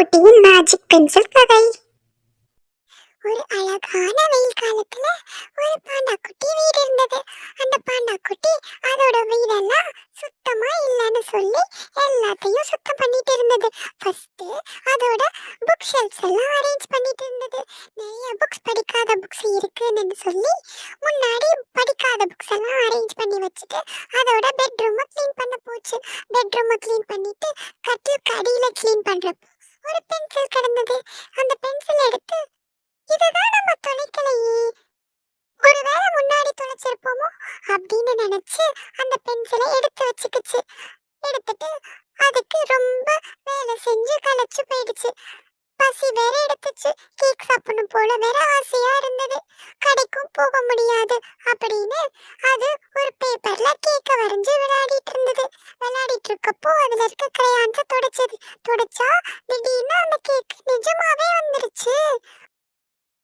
குட்டியின் magic pencil கதை. ஒரு அழகான வெயில் காலத்துல ஒரு பாண்டா குட்டி வீடு இருந்தது. அந்த பாண்டா குட்டி அதோட வீடெல்லாம் சுத்தமா இல்லைன்னு சொல்லி எல்லாத்தையும் சுத்தம் பண்ணிட்டு இருந்தது. ஃபர்ஸ்ட் அதோட புக் ஷெல்ஃப்ஸ் எல்லாம் அரேஞ்ச் பண்ணிட்டு இருந்தது. நிறைய புக்ஸ் படிக்காத புக்ஸ் இருக்குன்னு சொல்லி முன்னாடி படிக்காத புக்ஸ் எல்லாம் அரேஞ்ச் பண்ணி வச்சுட்டு அதோட பெட்ரூமை க்ளீன் பண்ண போச்சு. பெட்ரூமை க்ளீன் பண்ணிட்டு கட்டிலுக்கு அடியில க்ளீன் பண்றப்போ ஒரு பென்சில் கிடந்தது. அந்த பென்சில் எடுத்து இதுதான் நம்ம தொலைக்கலையே ஒருவேளை முன்னாடி தொலைச்சிருப்போமோ அப்படின்னு நினைச்சு அந்த பென்சிலை எடுத்து வச்சுக்கிச்சு. எடுத்துட்டு அதுக்கு ரொம்ப வேலை செஞ்சு கலைச்சு போயிடுச்சு. பசி வேற எடுத்துச்சு. கேக் சாப்பிடணும் போல வேற ஆசையா இருந்தது. கடைக்கும் போக முடியாது அப்படின்னு அது ஒரு பேப்பர்ல கேக்க வரைஞ்சு விளையாடிட்டு இருந்தது. விளையாடிட்டு இருக்கப்போ அதுல இருக்க கிரையான்ஸை தொடச்சது. தொடச்சா திடீர்னு அந்த கேக் நிஜமாவே வந்துருச்சு.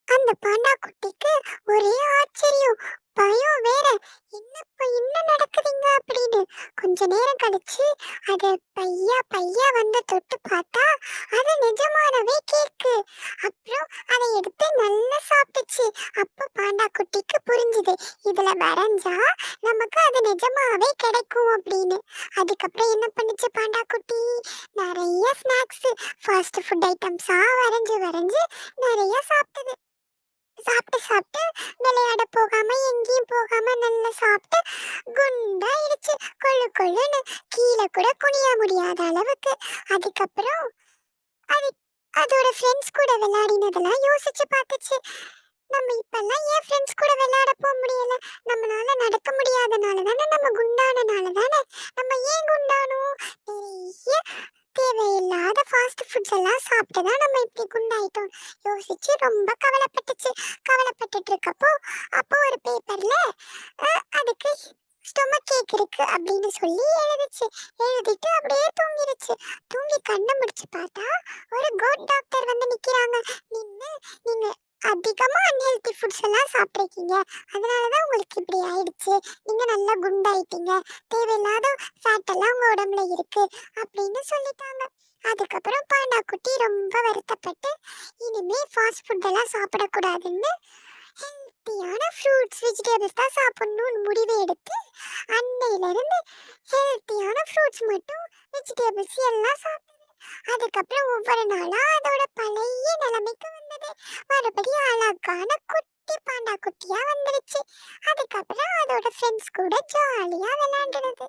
அந்த பாண்டா குட்டிக்கு ஒரே ஆச்சரியம். பயம் வேற. என்ன நடக்குதுங்க கொஞ்ச நேரம் கழிச்சு அது பையா பையா வந்து தொட்டு பார்த்தா அது நிஜமானவே கேக்கு. அப்புறம் அதை எடுத்து நல்லா சாப்பிட்டுச்சு. அப்ப பாண்டா குட்டிக்கு புரிஞ்சுது. இதுல வரைஞ்சா நமக்கு அது நிஜமாவே கிடைக்கும் அப்படின்னு. அதுக்கப்புறம் என்ன பண்ணுச்சு பாண்டா குட்டி? நிறைய ஸ்நாக்ஸ் ஃபாஸ்ட் ஃபுட் ஐட்டம்ஸா வரைஞ்சு வரைஞ்சு நிறைய சாப்பிட்டு. சாப்பிட்டு சாப்பிட்டு விளையாட போகாம எங்கேயும் போகாம நல்லா சாப்பிட்டு குண்டாயிடுச்சு. கொள்ளு கொள்ளுன்னு கீழே கூட குனிய முடியாத அளவுக்கு. அதுக்கப்புறம் அது அதோட ஃப்ரெண்ட்ஸ் கூட விளையாடினதெல்லாம் யோசிச்சு பார்த்துச்சு. நம்ம இப்பெல்லாம் ஏன் ஃப்ரெண்ட்ஸ் கூட விளையாட போக முடியல? நம்மளால நடக்க முடியாதனால தானே நம்ம குண்டானனால தானே நம்ம ஏன் குண்டானோம் நிறைய தேவையில்லாத ஃபாஸ்ட் எல்லாம் சாப்பிட்டு தான் நம்ம இப்படி குண்டாயிட்டோம். யோசிச்சு ரொம்ப கவலைப்பட்டுச்சு. கவலைப்பட்டுட்டு இருக்கப்போ அப்போ ஒரு பேப்பர்ல அதுக்கு ஸ்டொமக் கேக் இருக்கு அப்படின்னு சொல்லி எழுதுச்சு. எழுதிட்டு அப்படியே தூங்கிடுச்சு தூங்கி கண்ணை முடிச்சு பார்த்தா ஒரு கோட் டாக்டர் வந்து நிக்கிறாங்க. நின்று நீங்க அதிகமாக அன்ஹெல்த்தி ஃபுட்ஸ் எல்லாம் சாப்பிட்ருக்கீங்க அதனால தான் உங்களுக்கு இப்படி ஆயிடுச்சு. நீங்கள் நல்லா குண்டாயிட்டீங்க. தேவையில்லாத ஃபேட் எல்லாம் உங்கள் உடம்புல இருக்கு அப்படின்னு சொல்லிட்டாங்க. அதுக்கப்புறம் பாண்டா குட்டி ரொம்ப வருத்தப்பட்டு இனிமே ஃபாஸ்ட் ஃபுட் எல்லாம் சாப்பிடக்கூடாதுன்னு ஹெல்த்தியான ஃப்ரூட்ஸ் வெஜிடபிள்ஸ் தான் சாப்பிடணும்னு முடிவு எடுத்து அன்னையிலேருந்து ஹெல்த்தியான ஃப்ரூட்ஸ் மட்டும் வெஜிடபிள்ஸ் எல்லாம் சாப்பிட்டு அதுக்கப்புறம் ஒவ்வொரு நாளும் அதோட பழைய நிலைமைக்கு வந்தது. மறுபடியும் அழகான குட்டி பாண்டா குட்டியா வந்துருச்சு. அதுக்கப்புறம் அதோட ஃப்ரெண்ட்ஸ் கூட ஜாலியா விளையாண்டுனது.